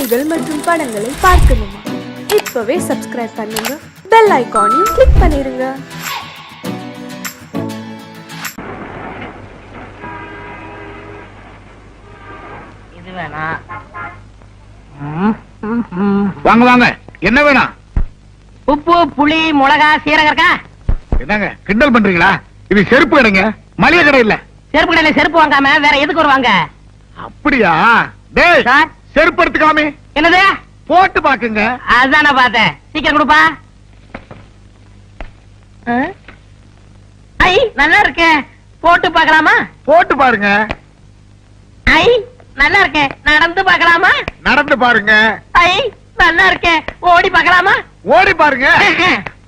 செய்திகள் மற்றும் படங்களை பார்க்கணுமா இப்பவே சப்ஸ்கிரைப் பண்ணுங்க. பெல் ஐகானையும் கிளிக் பண்ணிருங்க. இது வேணா. வாங்க வாங்க. என்ன வேணும்? உப்பு புளி மிளகா சீரகம் இருக்கா? என்னங்க கிண்டல் பண்றீங்களா? இது செருப்பு கடைங்க. மளிகை கடை இல்ல. செருப்பு கடையில செருப்பு வாங்காம வேற எதுக்கு வருவாங்க? அப்படியா? டேய்! சார். செருப்பு எடுத்துக்காமே என்னது? போட்டு பாக்குங்க அதான் பார்த்தேன். சீக்கிரம் கொடுப்பா? ஐ நல்லா இருக்கே போட்டு பார்க்கலாமா? போட்டு பாருங்க. ஐ நல்லா இருக்கே நடந்து பார்க்கலாமா? நடந்து பாருங்க. ஐ நல்லா இருக்கே ஓடி பார்க்கலாமா? ஓடி பாருங்க.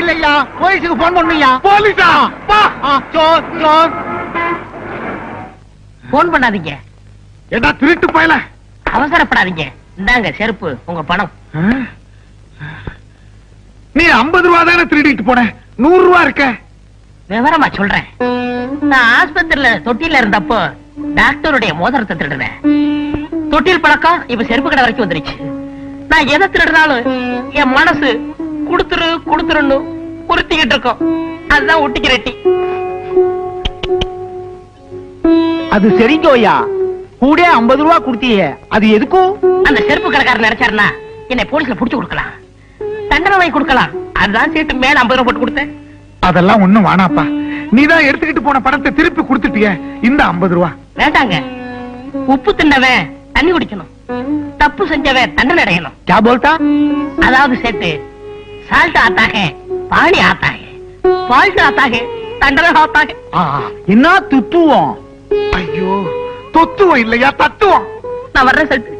இல்லையா போலீஸுக்கு போன் பண்ணுயா போலீஸா போன் பண்ணாதீங்க ஏதா திருட்டு போயல அவசரப்படாதீங்க இந்தாங்க செருப்பு உங்க பணம் நீ ஐம்பது ரூபா தானே திருடிட்டு போன நூறு ரூபா இருக்க விவரமா சொல்றேன். நான் ஆஸ்பத்திரியில தொட்டில இருந்தப்போ டாக்டருடைய மோதிரத்தை திருடுனேன். தொட்டில் பழக்கம் இப்ப செருப்பு கடை வரைக்கும் வந்துருச்சு. நான் எதை திருடினாலும் என் மனசு குடுத்துரு குடுத்துருன்னு உறுத்திக்கிட்டு இருக்கோம். அதுதான் ஒட்டிக்கு ரெட்டி. அது சரிங்கோயா கூட ஐம்பது ரூபா கொடுத்தியே. அது எதுக்கும் அந்த செருப்பு கடைக்காரர் நினைச்சாருன்னா என்னை போலீஸ்ல புடிச்சு கொடுக்கலாம். தண்டனை வாங்கி கொடுக்கலாம். அதுதான் சேர்த்து மேல ஐம்பது ரூபாய் போட்டு கொடுத்தேன். அதெல்லாம் ஒண்ணும் வேணாப்பா நீ தான் எடுத்துக்கிட்டு போன பணத்தை திருப்பி கொடுத்துட்டிய இந்த 50 ரூபா வேண்டாங்க உப்பு தின்னவன் தண்ணி குடிக்கணும் தப்பு செஞ்சவன் தண்டனை அடையணும் क्या बोलता அதாவது செட்டு சால்ட் ஆத்தாக பாணி ஆத்தாக பால்ட் ஆத்தாக தண்டனை ஆத்தாக என்ன துத்துவோம் ஐயோ தொத்துவம் இல்லையா தத்துவம் நான் வர்றேன் செட்டு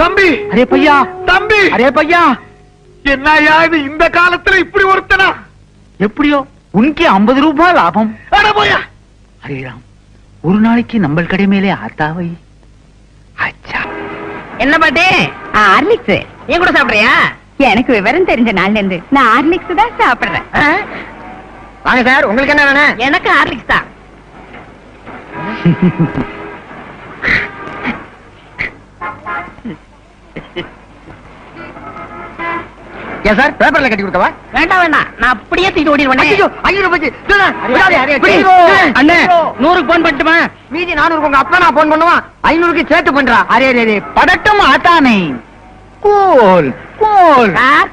தம்பி அரே பையா தம்பி அரே பையா என்னய்யா இது இந்த காலத்துல இப்படி ஒருத்தனா எப்படியோ உனக்கு ஐம்பது ரூபாய் லாபம். அட போயா. அரே ராம் ஒரு நாளைக்கு நம்ம கடை மேலே ஆத்தாவை. அச்சா. என்ன பாட்டி? ஹார்லிக்ஸ். நீ கூட சாப்பிடுறியா? எனக்கு விவரம் தெரிஞ்ச நாள்ல இருந்து நான் ஹார்லிக்ஸ் தான் சாப்பிடுறேன்? வாங்க சார் உங்களுக்கு என்ன வேணும்? எனக்கு ஹார்லிக்ஸ் தான். ஏன் சார்? பேப்பர்ல கட்டி கொடுக்கவா? வேண்டாம் வேண்டாம். நான் அப்படியே தூக்கிட்டு ஓடிடுவேன். ஐயோ ஐயோ பச்சி. அண்ணே நூறுக்கு போன் பண்ணட்டுமா? மீதி நானூறு உங்க அப்பா நான் போன் பண்ணுவான் ஐநூறுக்கு சேர்த்து பண்றா. அரே அரே படட்டும் ஆட்டானே கூல் கூல். சார்.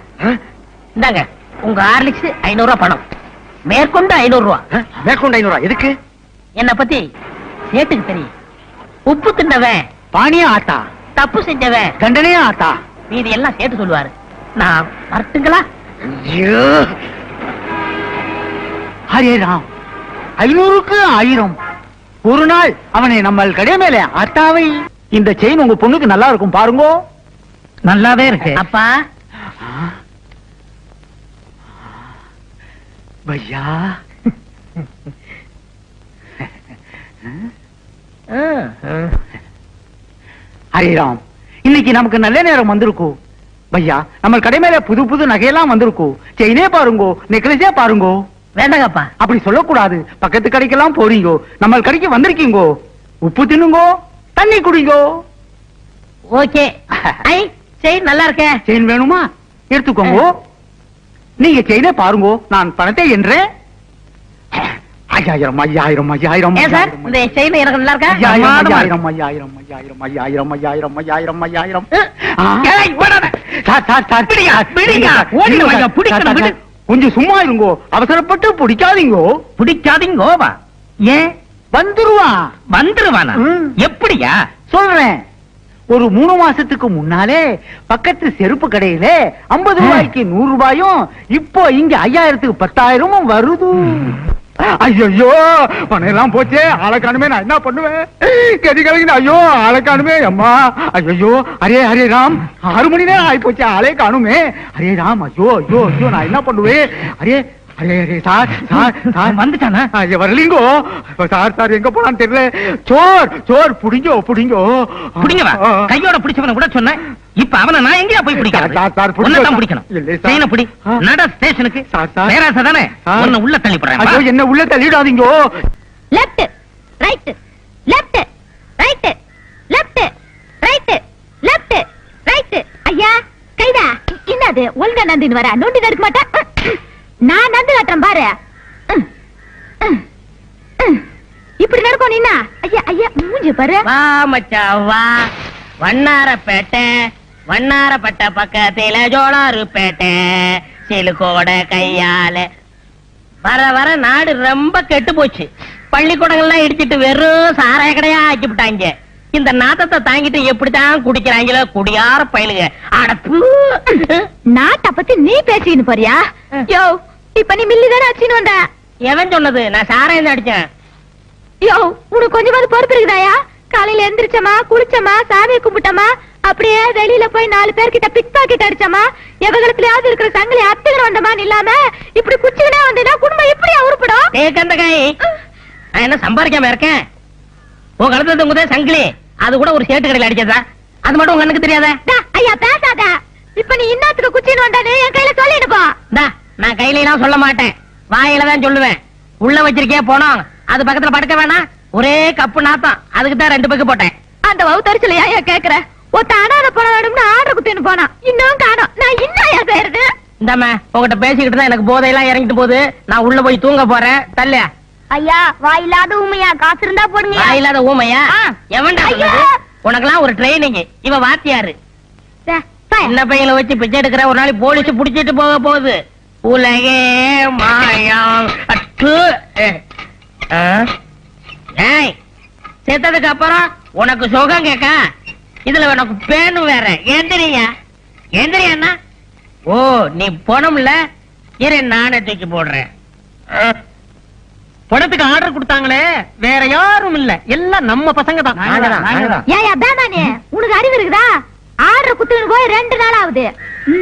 இந்தாங்க. உங்க ஹார்லிக்ஸ் ஐநூறு ரூபாய் பணம். மேற்கொண்டு ஐநூறு ரூபாய் மேற்கொண்டு ஐநூறு எதுக்கு? என்ன பத்தி சேட்டுக்கு தெரியும். உப்பு தின்னவன். பானியா ஆட்டா தப்பு செஞ்சவன். தண்டனையா ஆட்டா மீதி எல்லாம் சேர்த்து சொல்லுவாரு. நான் வரட்டுங்களா? ஐயோ. ஹரே ராம். ஐநூறுக்கு ஆயிரம். ஒரு நாள் அவனை நம்ம கடை மேல அத்தாவை இந்த செயின் உங்க பொண்ணுக்கு நல்லா இருக்கும் பாருங்க. நல்லாவே இருக்கு. அப்பா. பையா. ஹரே ராம். இன்னைக்கு நமக்கு நல்ல நேரம் வந்திருக்கும். பையா நம்ம கடை மேல புது புது நகையெல்லாம் வந்திருக்கும் செயினே பாருங்கோ நெக்லஸே பாருங்கோ. வேண்டாங்கப்பா அப்படி சொல்லக்கூடாது. பக்கத்து கடைக்கெல்லாம் போறீங்கோ. நம்ம கடைக்கு வந்திருக்கீங்கோ. உப்பு தின்னுங்கோ தண்ணி குடிங்கோ. ஓகே. ஐ செயின் நல்லா இருக்கே. செயின் வேணுமா? எடுத்துக்கோங்க. நீங்க செயினே பாருங்கோ. நான் பணத்தை என்றேன். ஐயாயிரம் ஐயாயிரம் ஐயாயிரம் சார்? இந்த செயின் எனக்கு நல்லா இருக்கா? ஐயாயிரம் ஐயாயிரம் ஐயாயிரம் ஐயாயிரம் ஐயாயிரம் ஐயாயிரம் ஐயாயிரம் ஐயாயிரம். கொஞ்சம் சும்மா இருங்கோ. அவசரப்பட்டு பிடிக்காதீங்கோ. பிடிக்காதீங்கோவா ஏன்? வந்துருவான்? வந்துருவானா. எப்படியா? சொல்றேன். ஒரு மூணு மாசத்துக்கு முன்னாலே பக்கத்து செருப்பு கடையில ஐம்பது ரூபாய்க்கு நூறு ரூபாயும் இப்போ இங்க ஐயாயிரத்துக்கு பத்தாயிரமும் வருது. ஐயோ பணம் போச்சே ஆளை நான் என்ன பண்ணுவேன்? கதி கலங்கின ஐயோ ஆளை காணுமே அம்மா. ஐயோ அரே அரே ராம் ஆறு மணி நேரம் ஆகி போச்சு ஆளே காணுமே. அரே ராம் ஐயோ ஐயோ ஐயோ நான் என்ன பண்ணுவேன்? அரே, சார் சார் சார். வந்துட்டானா? ஐயா, வரலீங்கோ? சார் சார் எங்க போனான்னு தெரியல. சோர் சோர் புடிங்கோ புடிங்கோ. புடிங்க வா ஆ. கையோட பிடிச்சவன கூட சொன்னேன். இப்ப அவனை நான் எங்கயா போய் சார், சார், பிடிச்சோ, சார். பிடிக்கணும். செயினை பிடி. ஆ. நட ஸ்டேஷனுக்கு. Sir, sir. பேராசை தானே? சார். உன்னை உள்ள தள்ளி போடுறேன் ஐயோ வா. என்ன உள்ள தள்ளிடாதீங்கோ. Left right left right left right left right ஐயா கைதா. என்னது? ஒழுங்கா நந்தின்னு வர? நோண்டி இருக்க மாட்டேன் நான் நந்து காட்டுறேன் பாரு. இப்படி நடக்கும் நின்னா ஐயா ஐயா மூஞ்சி பாரு. வா மச்சான் வா. வண்ணாரப்பேட்டை வண்ணாரப்பட்ட பக்கத்தில ஜோளாறுப்பேட்டை சிலுக்கோட கையால. வர வர நாடு ரொம்ப கெட்டு போச்சு. பள்ளிக்கூடங்கள்லாம் இடிச்சிட்டு வெறும் சாராய கடையா ஆக்கி விட்டாங்க. இந்த நாத்தத்தை தாங்கிட்டு எப்படித்தான் குடிக்கிறாங்களோ குடியார பயலுங்க. அடப்பு. நாட்டை பத்தி நீ பேசின்னு போறியா? யோ இப்ப நீ மில்லி தானே அச்சின்னு வந்த? எவன் சொன்னது? நான் சாராயம் அடிச்சேன். யோ உனக்கு கொஞ்சமாவது பொறுப்பு இருக்குதாயா? காலையில எந்திரிச்சமா குளிச்சமா சாமியை கும்பிட்டமா அப்படியே வெளியில போய் நாலு பேர்கிட்ட பிக் பாக்கெட் அடிச்சமா எவகலத்திலயாவது இருக்கிற சங்கிலி அத்துக்கிற வந்தமான்னு இல்லாம இப்படி குச்சிக்கினா வந்தீங்கன்னா குடும்பம் எப்படியா உருப்படும்? ஏ கந்தகாய் நான் என்ன சம்பாதிக்காம இருக்கேன்? உன் கழுத்துல தொங்குதே சங்கிலி. அது கூட ஒரு சேட்டு கடையில் அடிச்சதா அது மட்டும் உங்க கண்ணுக்கு தெரியாதா? டா, ஐயா பேசாத. இப்ப நீ இன்னத்துக்கு குச்சின்னு வந்தானே என் கையில சொல்லிடு போ இந்தா, நான் கையில எல்லாம் சொல்ல மாட்டேன். வாயில தான் சொல்லுவேன். உள்ள வச்சிருக்கே போனோம் அது பக்கத்துல படுக்க வேணாம். ஒரே கப்பு நாத்தம் அதுக்கு தான் ரெண்டு பக்கு போட்டேன். அந்த வவுத்தரிச்சல ஏன் கேக்குற? ஒத்த அனாத பணம் வேணும்னு ஆர்டர் குத்தின்னு போனா இன்னும் காணோம். நான் இன்னும் ஏன் செய்யறது இந்தாம உங்ககிட்ட பேசிக்கிட்டு தான் எனக்கு போதையெல்லாம் இறங்கிட்டு போகுது. நான் உள்ள போய் தூங்க போறேன். தல்ல ஐயா வாயில்லாத உண்மையா காசு இருந்தா போடுங்க. வாயில்லாத ஊமையா. எவன்டா? உனக்கெல்லாம் ஒரு ட்ரைனிங் இவ வாத்தியாரு. சின்ன பையனை வச்சு பிச்சை எடுக்கிற ஒரு நாளைக்கு போலீஸ் புடிச்சிட்டு போக போகுது. உலகே மாயம். அட்டு. செத்ததுக்கு அப்புறம் உனக்கு சுகம் கேட்க. இதுல உனக்கு பேனு வேற. எந்திரியா? எந்திரியா ஓ நீ பணம்ல இரு நானே தூக்கி போடுறேன். பணத்துக்கு ஆர்டர் கொடுத்தாங்களே. வேற யாரும் இல்ல. எல்லாம் நம்ம பசங்க தான். உனக்கு அறிவு இருக்குதா? ஆர்டர் குத்துக்கிட்டு போய் ரெண்டு நாள் ஆகுது.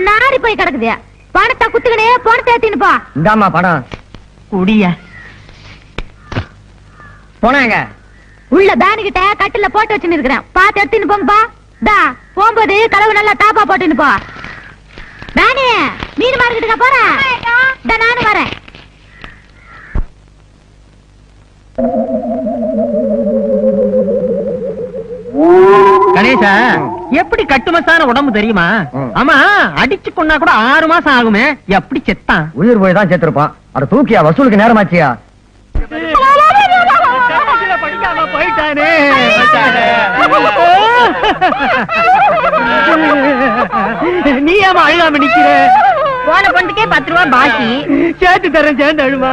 நாரி போய் கிடக்குது. பணத்தை குத்துக்கினே பணத்தை ஏத்தின்னு போ. இந்தாமா படம் குடிய. போனாங்க. உள்ள பேனு கிட்ட கட்டில போட்டு வச்சுன்னு இருக்கிறேன். பாத்து எடுத்துன்னு போங்கப்பா தா போகும்போது கலவு நல்லா டாப்பா போட்டுன்னு போ. பேனு மீன் மார்க்கெட்டுக்கா போறேன் தா நானும் வரேன். கணேசா. எப்படி கட்டுமசான உடம்பு தெரியுமா. ஆமா அடிச்சு கொண்டா கூட ஆறு மாசம் ஆகுமே. எப்படி செத்தான்? உயிர் போய் தான் சேர்த்திருப்பான் அட தூக்கியா வசூலுக்கு நேரமாச்சியா போயிட்டானே நீ ஏமா அழுகாம நிக்கிற? போன பொண்ணுக்கே பத்து ரூபா பாக்கி. சேர்த்து தரேன் சேர்ந்து அழுமா.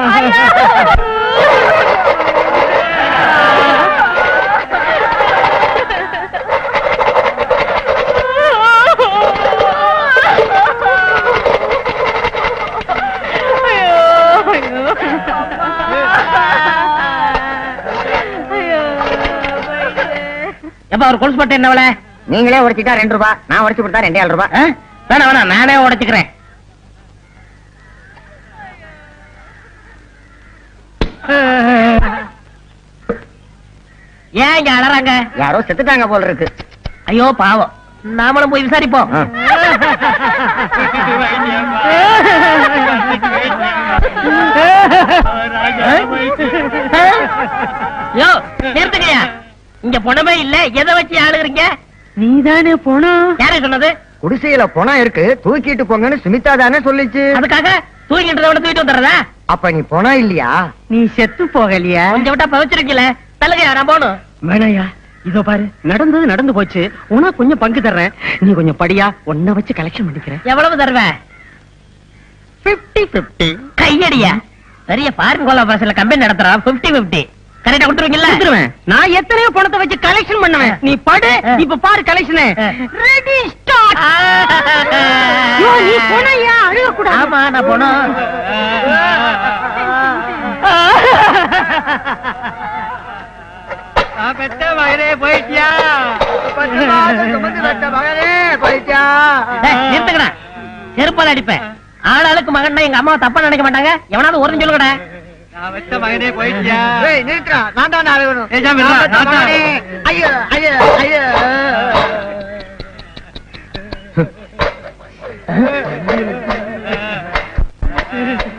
எப்ப அவர் கொலுசு பட்டு என்ன விலை? நீங்களே உடைச்சிட்டா ரெண்டு ரூபாய் நான் உடைச்சு கொடுத்தா ரெண்டே ரூபாய்? வேணாம் வேணாம் நானே உடைச்சுக்கிறேன். ஏன் இங்க அலறாங்க யாரோ செத்துட்டாங்க போல இருக்கு. ஐயோ பாவம். நாமளும் போய் விசாரிப்போம். யோ நிறுத்துங்கய்யா. இங்க பொணமே இல்ல. எதை வச்சு ஆளுகிறீங்க நீதானே போனோம் யாரே சொன்னது? குடிசையில பணம் இருக்கு. தூக்கிட்டு போங்கன்னு சுமிதா தானே சொல்லிச்சு. அதுக்காக தூங்கிட்டு விட தூக்கிட்டு வந்துடுறதா? அப்ப நீ பணம் இல்லையா? நீ செத்து போகலையா? கொஞ்சம் விட்டா பவிச்சிருக்கல. தள்ளுங்க நான் போகணும் வேணாயா இதோ பாரு. நடந்தது நடந்து போச்சு. உனக்கு கொஞ்சம் பங்கு தர்றேன். நீ கொஞ்சம் படியா. உன்னை வச்சு கலெக்ஷன் பண்ணிக்கிறேன். எவ்வளவு தருவ? பிப்டி பிப்டி கையடியா? பெரிய ஃபாரின் கோலா பஸ்ல கம்பெனி நடத்துறான். பிப்டி பிப்டி கரெக்டா கொடுத்துருவீங்கல்ல? கொடுத்துருவேன். நான் எத்தனையோ பணத்தை வச்சு கலெக்ஷன் பண்ணுவேன். நீ படு இப்ப பாரு கலெக்ஷன் ரெடி ஸ்டார்ட் ஐயோ, நீ போனாயா அழுக கூடாது ஆமா நான் போனோம் பெத்த மகனே போயிட்டியா? பத்து மாசம் சுமந்து பெத்த மகனே போயிட்டியா? நிறுத்துக்கடா. செருப்பால் அடிப்பேன். ஆளாளுக்கு மகன் எங்க அம்மா தப்பா நினைக்க மாட்டாங்க? எவனாவது ஒரு சொல்லுங்கடா. ஏய், நிறுத்துடா. நான் தான் அழுகணும். ஏய், சாமி, நான் நான் தான் தான். மகனே. ஐயோ, ஐயோ, ஐயோ.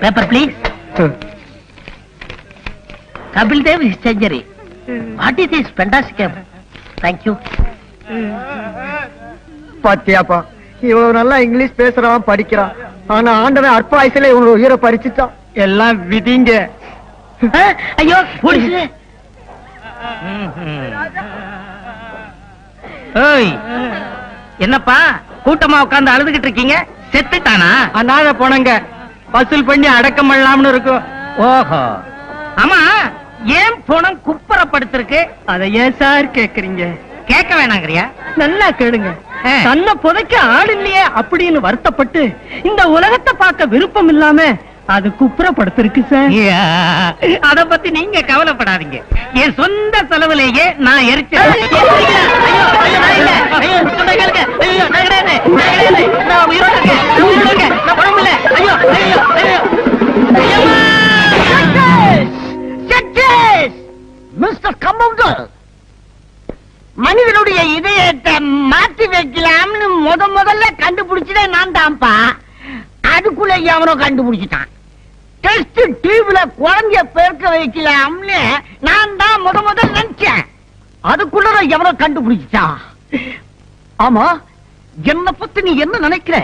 Paper please Kapil Dev century what is is fantastic thank you பாத்தியாப்பா இவ்வளவு நல்லா இங்கிலீஷ் பேசுறான் படிக்கிறான் ஆனா ஆண்டவன் அற்ப வயசுல இவனோட உயிரை பறிச்சுட்டான் எல்லாம் விதிங்க ஐயோ போலீஸ் என்னப்பா கூட்டமா உட்கார்ந்து அழுதுகிட்டு இருக்கீங்க? செத்துட்டானா? அனாத போனங்க வசூல் பண்ணி அடக்கம் பண்ணலாம்னு இருக்கும். ஓஹோ. ஆமா ஏன் பணம் குப்புறப்படுத்திருக்கு அதை ஏன் சார் கேக்குறீங்க? கேட்க வேணாங்கறியா? நல்லா கேளுங்க. தன்னை புதைக்க ஆள் இல்லையே அப்படின்னு வருத்தப்பட்டு இந்த உலகத்தை பார்க்க விருப்பம் இல்லாம அது குப்புறப்படுத்திருக்கு சார். அத பத்தி நீங்க கவலைப்படாதீங்க. என் சொந்த செலவுலேயே நான் எரிச்சேன் மிஸ்டர் கம்பவுண்டர்! மனிதனுடைய இதயத்தை மாத்தி வைக்கலாம்னு முத முதல்ல கண்டுபிடிச்சதே நான் தான்ப்பா. அதுக்குள்ள எவனோ கண்டுபிடிச்சிட்டான். டெஸ்ட் டியூப்ல குழந்தைய பெருக்க வைக்கலாம்னு நான் தான் முத முதல்ல நினைச்சேன். அதுக்குள்ள எவனோ கண்டுபிடிச்சிட்டான் ஆமா என்ன பத்தி நீ என்ன நினைக்கிற?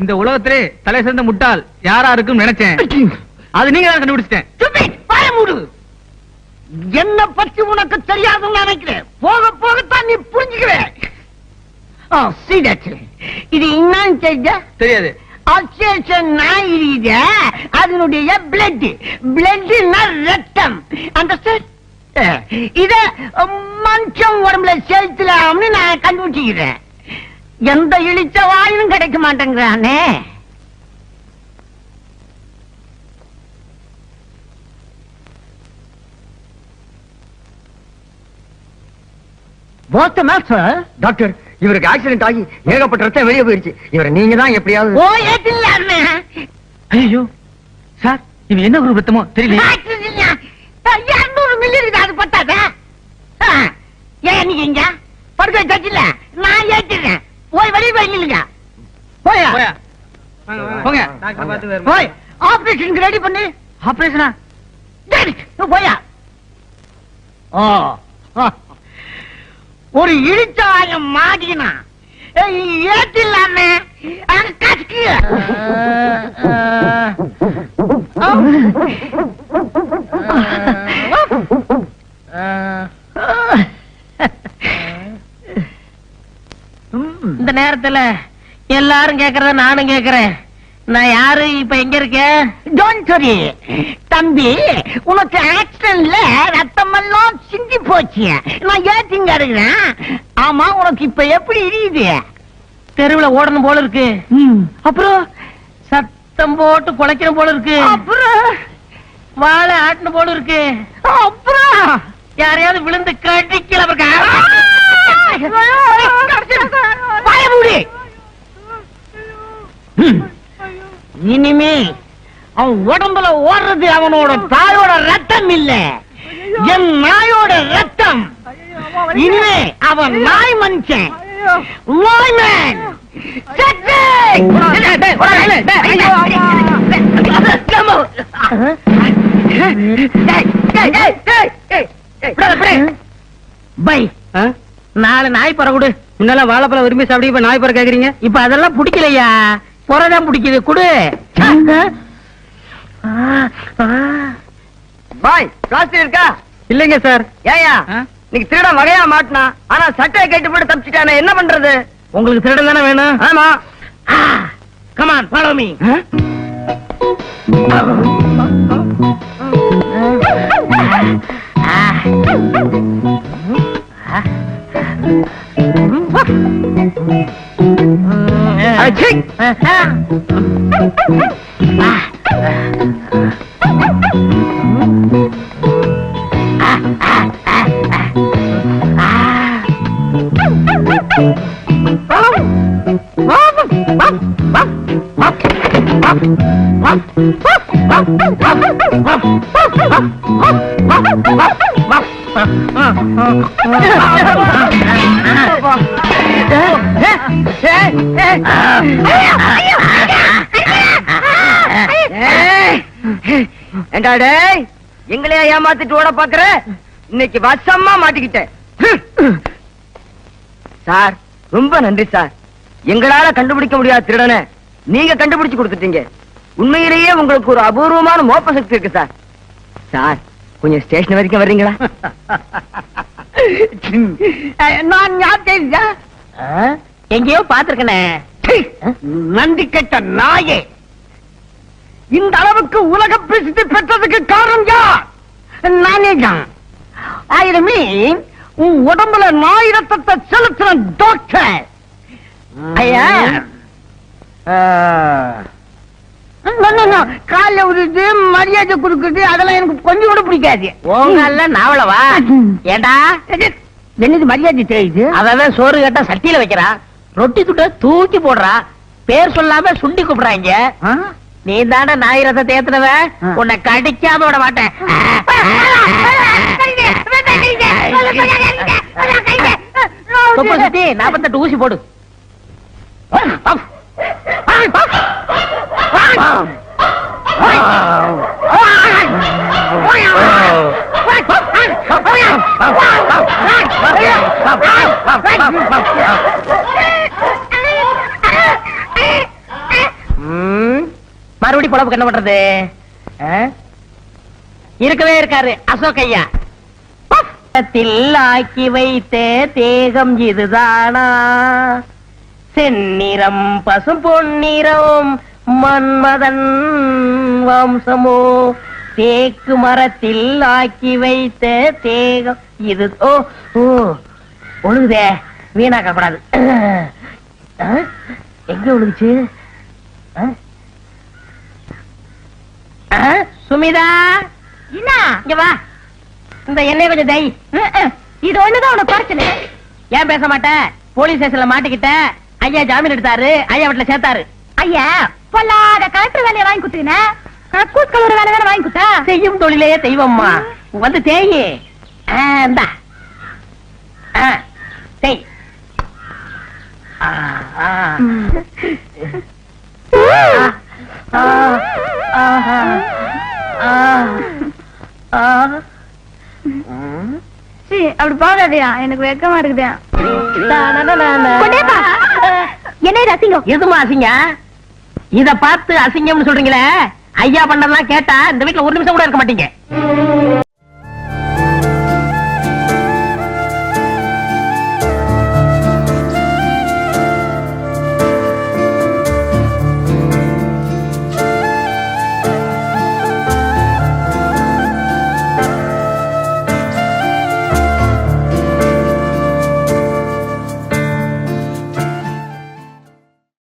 இந்த உலகத்திலே தலை சிறந்த முட்டாள் யாரா இருக்கும் நினைச்சேன். அது நீங்க தான் கண்டுபிடிச்சிட்டேன். என்ன பத்தி உனக்கு தெரியாதுன்னு நினைக்கிறேன். போக போகத்தான் நீ that. இது என்னன்னு தெரிஞ்ச? தெரியாது. அதனுடைய பிளட் பிளட்னா ரத்தம். அண்டர்ஸ்டாண்ட் இத மனுஷன் உடம்புல செலுத்தலாம்னு நான் கண்டுபிடிச்சுக்கிறேன். எந்த இழிச்ச வாயும் கிடைக்க மாட்டேங்கிறானே. டாக்டர் இவருக்கு ஆக்சிடென்ட் ஆகி ஏகப்பட்ட ரத்தம் வெளியே போயிருச்சு. இவரை நீங்க தான் எப்படியாவது ஓ ஏத்தில்லாமே ஐயோ சார் இவன் என்ன குரூப் ரத்தமோ தெரியல இருநூறு அது பத்தாதா ஏன் நீங்க இங்க? படுக்க நான் ஏத்துறேன் போய் வெளியே போய் நில்லுங்க. போயா? போங்க. போய் ஆபரேஷனுக்கு ரெடி பண்ணு. ஆபரேஷனா? போயா? ஆ. ஒரு இழிச்சாயம் மாட்டினா ஏத்தில்லாமே கஷ்கிய இந்த நேரத்துல எல்லாரும் கேக்குறத நானும் கேக்குறேன். நான் யாரு? இப்ப எங்க இருக்கேன் தம்பி உனக்கு ஆக்சிடென்ட்ல ரத்தம் போச்சு. நான் ஏத்திங்க இருக்கிறேன் ஆமா உனக்கு இப்ப எப்படி இருக்குது தெருவுல ஓடணும் போல இருக்கு. அப்புறம் சத்தம் போட்டு குலைக்கணும் போல இருக்கு. அப்புறம்? வாழை ஆட்டணும் போல இருக்கு. அப்புறம்? யாரையாவது விழுந்து கடிக்கல வாய மூடு. ம். இனிமே அவன் உடம்புல ஓடுறது அவனோட தாயோட ரத்தம் இல்ல. என் நாயோட ரத்தம். இனிமே அவன் நாய் மனுஷன். பை. நாலு நாய் பற கொடு முன்னெல்லாம் வாழைப்பழம் விரும்பி சாப்பிட்டு இப்ப நாய் பற கேக்குறீங்க? இப்ப அதெல்லாம் பிடிக்கலையா? புறதான் பிடிக்குது குடு. பாய் பிளாஸ்டிக் இருக்கா? இல்லைங்க சார். ஏயா நீங்க திருட வகையா மாட்டினா ஆனா சட்டையை கேட்டு போட்டு தப்பிச்சுட்டானே என்ன பண்றது? உங்களுக்கு திருடன் தானே வேணும்? ஆமா. Come on follow me Ah! ஏண்டா எங்களையா ஏமாத்திட்டு ஓட பாக்குற? இன்னைக்கு வசமா மாட்டிக்கிட்டேன். சார் ரொம்ப நன்றி சார். எங்களால கண்டுபிடிக்க முடியாத திருடனை நீங்க கண்டுபிடிச்சு கொடுத்துட்டீங்க. உண்மையிலேயே உங்களுக்கு ஒரு அபூர்வமான மோப்ப சக்தி இருக்கு சார். சார் கொஞ்சம் ஸ்டேஷன் வரைக்கும் வர்றீங்களா? நான் யார் ஆ? எங்கேயோ பாத்துருக்கனே நன்றி கெட்ட நாயே. இந்த அளவுக்கு உலக பிரசித்தி பெற்றதுக்கு காரணம் யார்? நானே தான். ஆயிரமே உன் உடம்புல நாய் ரத்தத்தை செலுத்துற டாக்டர் ஐயா. காலைல உருது மரியாதை கொடுக்குறது அதெல்லாம் எனக்கு கொஞ்சம் கூட பிடிக்காது. உங்கல்ல நாவலவா? ஏண்டா? என்னது மரியாதை தெரியுது? அவன் சோறு கேட்டா சட்டியில வைக்கிறா. ரொட்டி துட்ட தூக்கி போடுறா. பேர் சொல்லாம சுண்டி கூப்பிடுறாங்க? நீ தானே நாய் ரத்தத்தை ஏத்துனவ? ஆ. உன்னை கடிக்காம விட மாட்டேன். நாப்பத்தெட்டு ஊசி போடு. மறுபடி புடவுக்கு என்ன பண்றது? இருக்கவே இருக்காரு அசோக் ஐயா. ஆக்கி வைத்த தேகம் இதுதானா? செந்நிறம் பசும் பொன்னிறம் மன்மதன் வம்சமோ. தேக்கு மரத்தில் ஆக்கி வைத்த தேகம் இது. ஓ ஓ ஒழுகுதே. வீணாக்க கூடாது? எங்க ஒழுகுச்சு? சுமிதா? என்ன? இங்க வா. இந்த எண்ணெய் கொஞ்சம் தை. இது ஒண்ணுதான் உனக்கு குறைச்சல. ஏன் பேச மாட்டேன் போலீஸ் ஸ்டேஷன்ல மாட்டிக்கிட்ட? ஐயா ஜாமீன் எடுத்தாரு ஐயா வீட்டுல சேர்த்தாரு. ஐயா பொல்லாத கலெக்டர் வேலையை வாங்கி கொடுத்தீங்க கக்கூஸ் கலர் வேலை வேற வாங்கி கொடுத்தா? செய்யும் தொழிலே தெய்வம்மா. வந்து தேயி. ஆ, இந்தா. தேய். அப்படி போகாதயா. எனக்கு வெக்கமா இருக்குதா. என்ன இது அசிங்கம்? எதுமா அசிங்க இத பார்த்து அசிங்கம்னு சொல்றீங்களே? ஐயா பண்ணதெல்லாம் கேட்டா இந்த வீட்டுல ஒரு நிமிஷம் கூட இருக்க மாட்டீங்க.